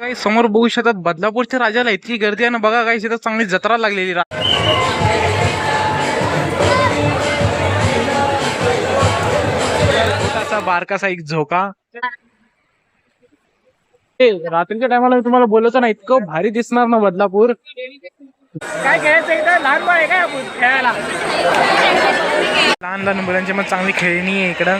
काही समोर बघू शकतात बदलापूरच्या राजाला इतकी गर्दी आहे ना बघा काही इथं चांगली जत्रा लागलेली रा- छोटासा बारकासा एक झोका. रात्रीच्या टायमाला मी तुम्हाला बोलतो ना इतकं भारी दिसणार ना बदलापूर. काय खेळायचं इथं? लहान बाळ आहे काय आपण खेळायला? लहान लहान मुलांची मग चांगली खेळणी आहे इकडं.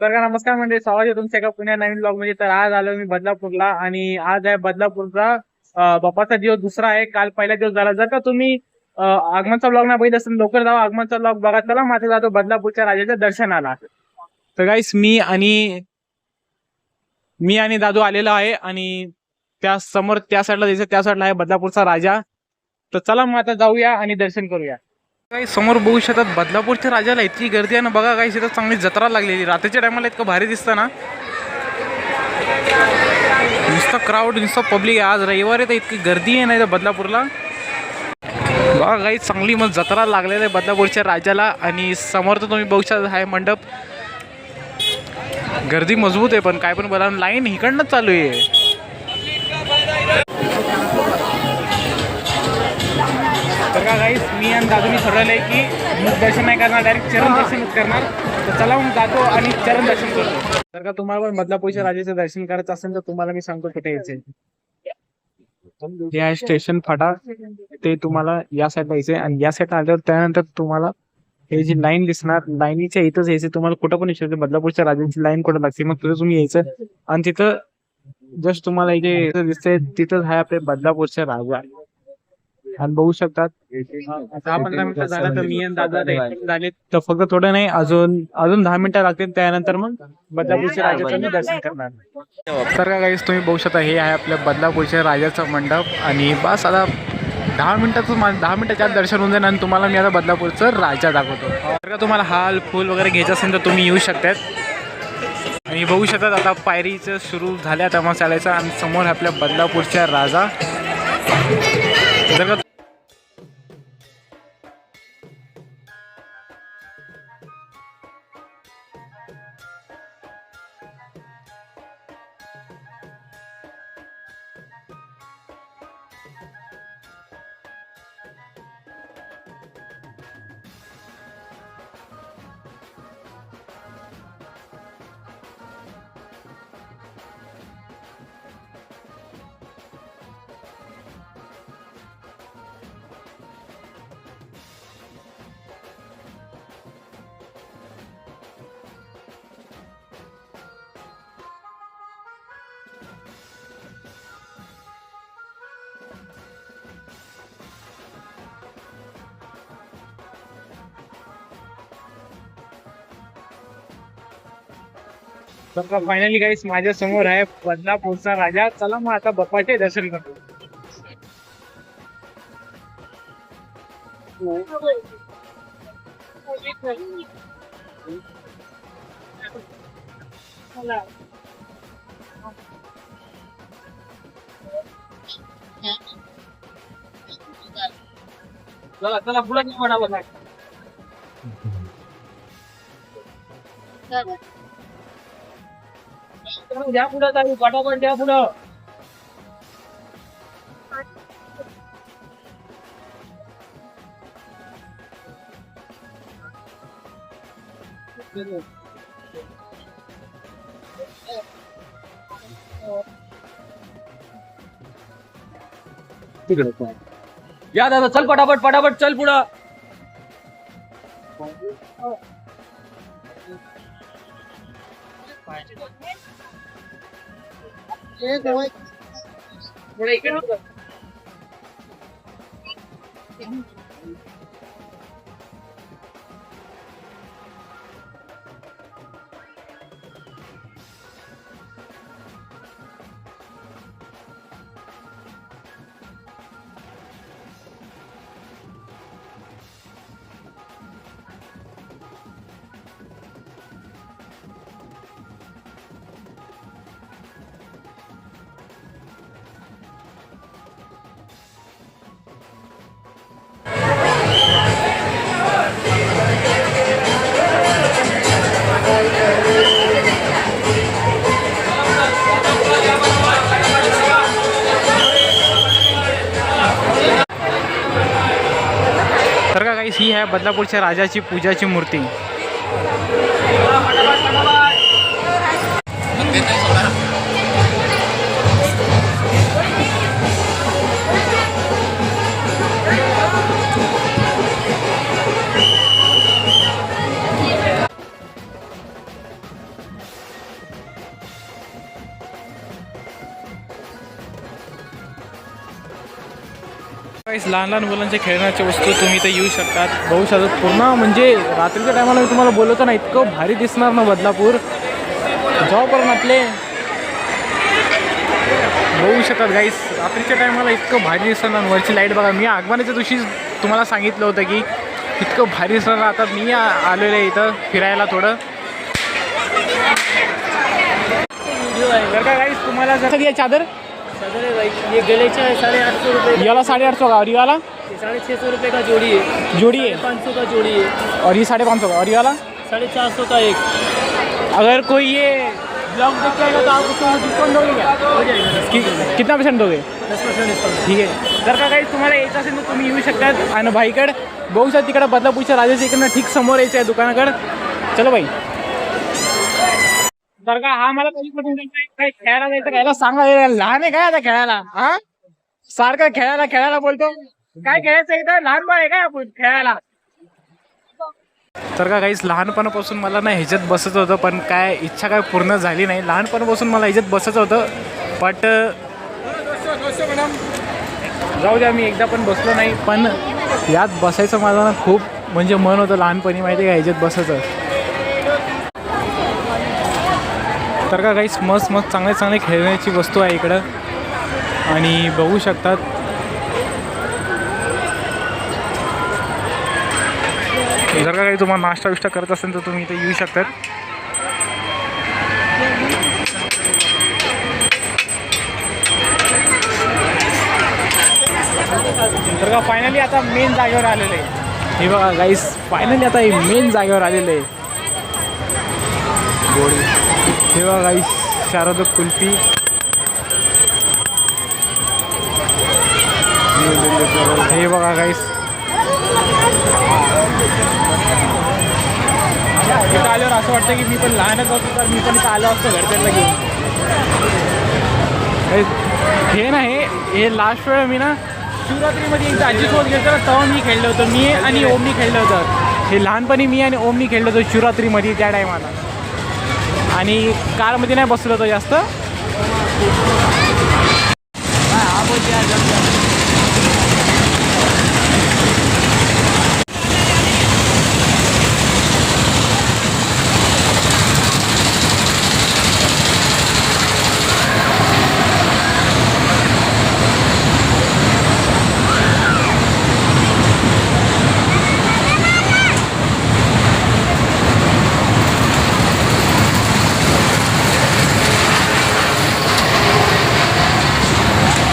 तर का नमस्कार म्हणजे स्वागत आहे तुमच्या एका पुण्या नवीन ब्लॉगमध्ये तर आज आलो मी बदलापूरला आणि आज आहे बदलापूरचा बाप्पाचा दिवस दुसरा आहे. काल पहिला दिवस झाला. जर का तुम्ही आगमनचा ब्लॉग नाही बघित असेल लवकर जावा. आगमनचा ब्लॉग बघा. चला मात्र जातो बदलापूरच्या राजाच्या दर्शनाला. तर गाईस मी आणि मी आणि दादू आलेलो आहे आणि त्या समोर त्या साईडला जायचं त्या साईडला आहे बदलापूरचा राजा. तर चला मग आता जाऊया आणि दर्शन करूया. काही समोर बघू शकतात बदलापूरच्या राजाला इतकी गर्दी आहे ना बघा काही शेतात चांगली जत्रा लागलेली. रात्रीच्या टायमाला इतकं भारी दिसतं ना. नुसतं क्राऊड नुसतं पब्लिक आहे. आज रविवार आहे तर इतकी गर्दी आहे नाही तर बदलापूरला. बघा काही चांगली मग जत्रा लागलेली आहे बदलापूरच्या राजाला. आणि समोर तर तुम्ही बघू शकता आहे मंडप गर्दी मजबूत आहे पण काय पण बोला लाईन इकडनंच चालू आहे. मी आणि दादूनी ठरवलं आहे की मुख दर्शन नाही करणार डायरेक्ट चरण दर्शनच करणार. तर चला मग जातो आणि चरण दर्शन करतो तर का तुम्हाला पण बदलापूरच्या राजाचं दर्शन करायचं असेल तर तुम्हाला मी सांगतो कुठे यायचे हे आहे स्टेशन फाटा. ते तुम्हाला या साईडला यायचे आणि या साईडला आल्यावर त्यानंतर तुम्हाला हे जी लाईन दिसणार लाईनीच्या इथंच यायचं तुम्हाला कुठं पण विचारते बदलापूरच्या राजांची लाईन कुठं लागते मग तिथं तुम्ही यायचं. आणि तिथं जस्ट तुम्हाला इथे दिसतंय तिथंच आहे आपले बदलापूरचे राजा. आणि बघू शकतात. दहा पंधरा मिनिटं झालं तर मी आणि दादा रेडी झाले तर फक्त थोडं नाही अजून अजून दहा मिनिटं लागतील त्यानंतर मग बदलापूरच्या राजाचं मी दर्शन करणार. तर का काहीच तुम्ही बघू शकता हे आहे आपल्या बदलापूरच्या राजाचं मंडप आणि बस आता दहा मिनिटाचं दहा मिनिटाच्या आत दर्शन होऊन जाईल आणि तुम्हाला मी आता बदलापूरचं राजा दाखवतो. तर का तुम्हाला हाल फूल वगैरे घ्यायचं असेल तर तुम्ही येऊ शकतात. आणि बघू शकतात आता पायरीचं सुरू झाल्या आता मग चालायचं आणि समोर आपल्या बदलापूरच्या राजा. जर का तर फायनली गाईस माझ्यासमोर आहे बदलापूरचा राजा. चला मग आता बाप्पाचे दर्शन करतो चला चला पुढे म्हणा द्या पुढं चालू पटापट द्या पुढं. या दादा चल पटापट पटापट चल पुढं. पुढे इकडे गाईस आहे बदलापूरच्या राजाची पूजाची मूर्ती. गाईस लहान लहान मुलांच्या खेळण्याच्या वस्तू तुम्ही इथे येऊ शकतात. बघू शकतात पूर्ण म्हणजे रात्रीच्या टायमाला मी तुम्हाला बोलवतो ना इतकं भारी दिसणार ना बदलापूर. जेव्हापर्यंत आपले बघू शकतात गाईस रात्रीच्या टायमाला इतकं भारी दिसणार वरची लाइट बघा. मी आगमनाच्या दिवशी तुम्हाला सांगितलं होतं की इतकं भारी दिसणार आता मी आ- आलेलो आहे इथं फिरायला थोडं. तर का गाईस तुम्हाला जसं की चादर? चादर है भाई ये गलेचा है साढ़े आठ सौ रुपये याला साडेआठशो का और ये वाला ये साढ़े छः सौ रुपये का जोड़ी है। जोड़ी है? पाँच सौ का जोड़ी है। और ये साढ़े पाँच सौ का और ये वाला? साढ़े चार सौ का एक। अगर कोई ये ब्लॉग देख के आएगा तो आप उसको डिस्काउंट दोगे क्या? हो जाएगा कितना परसेंट दोगे? दस परसेंट डिस्काउंट। ठीक आहे जर का काही तुम्हाला यायचं असेल तर तुम्ही येऊ शकतात। आणि भाईकडे बघू शकता तिकडे बदलापूरच्या राजाच्या इकडनं ठीक समोर यायचं आहे दुकानाकडे. चलो बाई तर का हा मला कधीपासून काही खेळायला जायचं खेळायला सांगा हे लहान आहे काय आता खेळायला? हा? सारखं खेळायला खेळायला बोलतो. काय खेळायचं इथं? लहान बाळ आहे काय आपण खेळायला? तर का काहीच लहानपणापासून मला ना ह्याच्यात बसायचं होतं पण काय इच्छा काय पूर्ण झाली नाही. लहानपणापासून मला ह्याच्यात बसायचं होतं बट जाऊ द्या मी एकदा पण बसलो नाही. पण यात बसायचं माझं ना खूप म्हणजे मन होतं लहानपणी माहिती आहे का ह्याच्यात बसायचं. तर का काहीच मस्त मस्त चांगले चांगले खेळण्याची वस्तू आहे इकडं. आणि बघू शकतात. जर का काही तुम्हाला नाश्ता विष्टा करत असेल तर तुम्ही इथे येऊ शकतात. तर का फायनली आता मेन जागेवर आलेलं आहे. हे बघा गाईस फायनली आता हे मेन जागेवर आलेलं आहे. हे बघा गाईस शारद कुल्फी. हे बघा गाईस. इथं आल्यावर असं वाटतं की मी पण लहानच होतो तर मी पण इथं आलो असतो घरच्यांना घेऊन. हे- हे ना हे हे लास्ट वेळ मी ना शिवरात्रीमध्ये एकदा आजीसोबत गेलो तर तेव्हा मी खेळलो होतो. मी आणि ओमनी खेळलं होतं. हे लहानपणी मी आणि ओमनी खेळलो होतो शिवरात्रीमध्ये त्या टायमाला आणि कारमध्ये नाही बसलो तर जास्त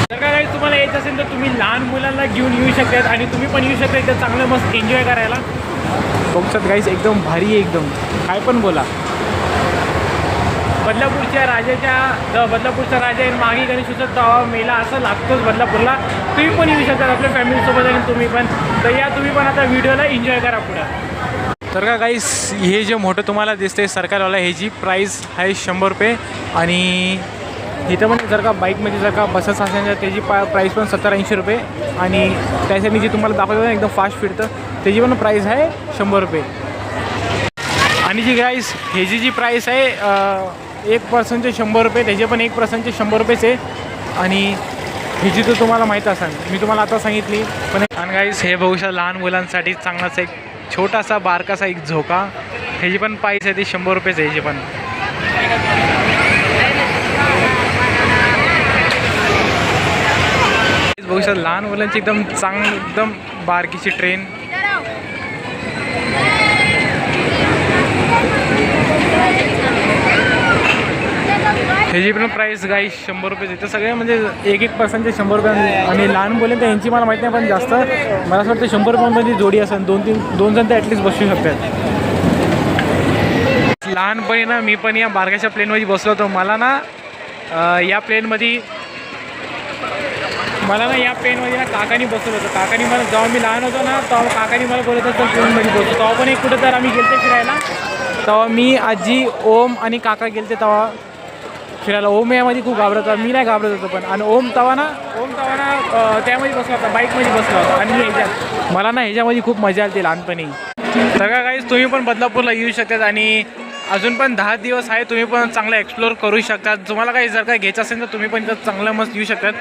तर काय guys, तुम्हाला यायचं असेल तर तुम्ही लहान मुलांना घेऊन येऊ शकतात आणि तुम्ही पण येऊ शकता इथं चांगलं मस्त एन्जॉय करायला. बघतात गाईस एकदम भारी आहे एकदम. काय पण बोला. बदलापूरच्या राजाच्या द बदलापूरचा राजा आहे मागे गणेशोत्सव तवा मेला असं लागतोच बदलापूरला. तुम्ही पण येऊ शकता आपल्या फॅमिलीसोबत आणि तुम्ही पण. तर या तुम्ही पण आता व्हिडिओला एन्जॉय करा पुढं. तर का गाईस हे जे मोठं तुम्हाला दिसते सरकारवाला ह्याची प्राईस आहे शंभर रुपये आणि इथं पण जर का बाईकमध्ये जर का बसच असेल तर त्याची पा प्राईस पण सत्तर ऐंशी रुपये आणि त्यासाठी जी तुम्हाला दाखवतो एकदम फास्ट फिरतं त्याची पण प्राईस आहे शंभर रुपये. आणि जी गाईस ह्याची जी प्राईस आहे एक पर्सनचे शंभर रुपये त्याचे पण एक पर्सनचे शंभर रुपयेच आहे. आणि ह्याची तर तुम्हाला माहीत असेल मी तुम्हाला आता सांगितली पण आणि गाईस हे बघू लहान मुलांसाठी चांगलाच एक छोटासा बारकासा एक झोका. ह्याची पण प्राईस आहे ती शंभर रुपयेच आहे ह्याची पण. बघू शकता लहान मुलांची एकदम चांगली एकदम बारकीची ट्रेन ह्याची पण प्राईस गाई शंभर रुपये देते. सगळे म्हणजे एक एक पर्सनचे शंभर रुपये आणि लहान मुले तर यांची मला माहिती नाही पण जास्त. मला असं वाटतं शंभर रुपयांमध्ये जोडी असेल दोन तीन दोन जण ते ॲटलिस्ट बसू शकतात. लहानपणी ना मी पण या बारकाच्या प्लेनमध्ये बसलो होतो. मला ना या प्लेनमध्ये मला ना या पेनमध्ये ना काकानी बसवलं होतं. काकानी मला जेव्हा मी लहान होतो ना तेव्हा काकानी मला बोलत होतं पेनमध्ये बसतो तेव्हा पण एक कुठं तर आम्ही गेलते फिरायला. तेव्हा मी आजी ओम आणि काका गेलते तेव्हा फिरायला. ओम यामध्ये खूप घाबरत होता. मी नाही घाबरत होतो पण. आणि ओम तवा ना ओम तवा ना त्यामध्ये बसला होता बाईकमध्ये बसला होता. आणि मी ह्याच्यात मला ना ह्याच्यामध्ये खूप मजा आली लहानपणी. सगळ्या काहीच तुम्ही पण बदलापूरला येऊ शकतात आणि अजून पण दहा दिवस आहे तुम्ही पण चांगलं एक्सप्लोअर करू शकतात. तुम्हाला काही जर काही घ्यायचं असेल तर तुम्ही पण इथं चांगलं मस्त येऊ शकतात.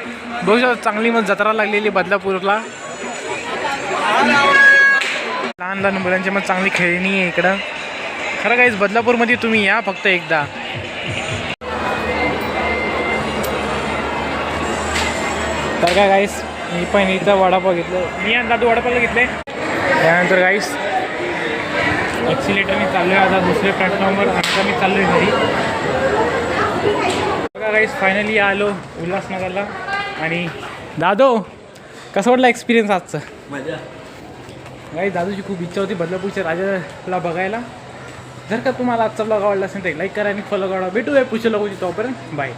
बघू शकता चांगली मस्त जत्रा लागलेली बदलापूरला. लहान लहान मुलांची मग चांगली खेळणी आहे इकडं. खरं काहीच बदलापूरमध्ये तुम्ही या फक्त एकदा. तर काय गाईस मी पण इथं वडापाव घेतलं. मी आणि दादू वडापावला घेतले. त्यानंतर गाईस ॲक्सिलेटरने चाललो आहे आता दुसऱ्या प्लॅटफॉर्मवर आता मी चाललो आहे घरी. बघा गाईस फायनली आलो उल्हासनगरला. आणि दादो कसं वाटलं एक्सपिरियन्स आजचं? मजा. गाई दादूची खूप इच्छा होती बदलापूरच्या राजाला बघायला. जर का तुम्हाला आजचा ब्लॉग आवडला असेल तर लाईक करा आणि फॉलो करा. भेटूया पुढच्या लोकांची तोपर्यंत. बाय